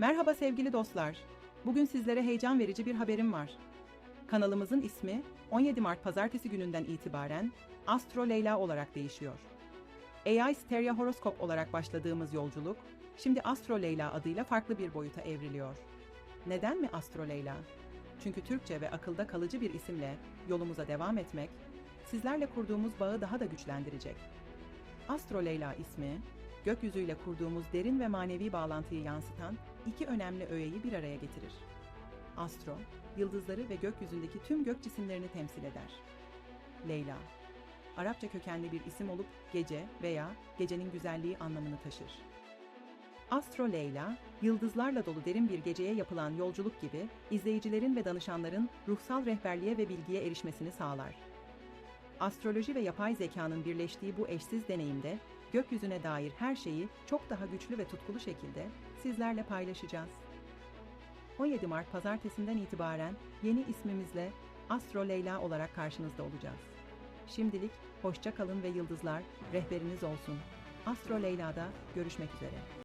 Merhaba sevgili dostlar. Bugün sizlere heyecan verici bir haberim var. Kanalımızın ismi 17 Mart pazartesi gününden itibaren Astro Leyla olarak değişiyor. AI Stereo Horoskop olarak başladığımız yolculuk, şimdi Astro Leyla adıyla farklı bir boyuta evriliyor. Neden mi Astro Leyla? Çünkü Türkçe ve akılda kalıcı bir isimle yolumuza devam etmek, sizlerle kurduğumuz bağı daha da güçlendirecek. Astro Leyla ismi, gökyüzüyle kurduğumuz derin ve manevi bağlantıyı yansıtan iki önemli öğeyi bir araya getirir. Astro, yıldızları ve gökyüzündeki tüm gök cisimlerini temsil eder. Leyla, Arapça kökenli bir isim olup gece veya gecenin güzelliği anlamını taşır. Astro Leyla, yıldızlarla dolu derin bir geceye yapılan yolculuk gibi izleyicilerin ve danışanların ruhsal rehberliğe ve bilgiye erişmesini sağlar. Astroloji ve yapay zekanın birleştiği bu eşsiz deneyimde gökyüzüne dair her şeyi çok daha güçlü ve tutkulu şekilde sizlerle paylaşacağız. 17 Mart pazartesinden itibaren yeni ismimizle Astro Leyla olarak karşınızda olacağız. Şimdilik hoşça kalın ve yıldızlar rehberiniz olsun. Astro Leyla'da görüşmek üzere.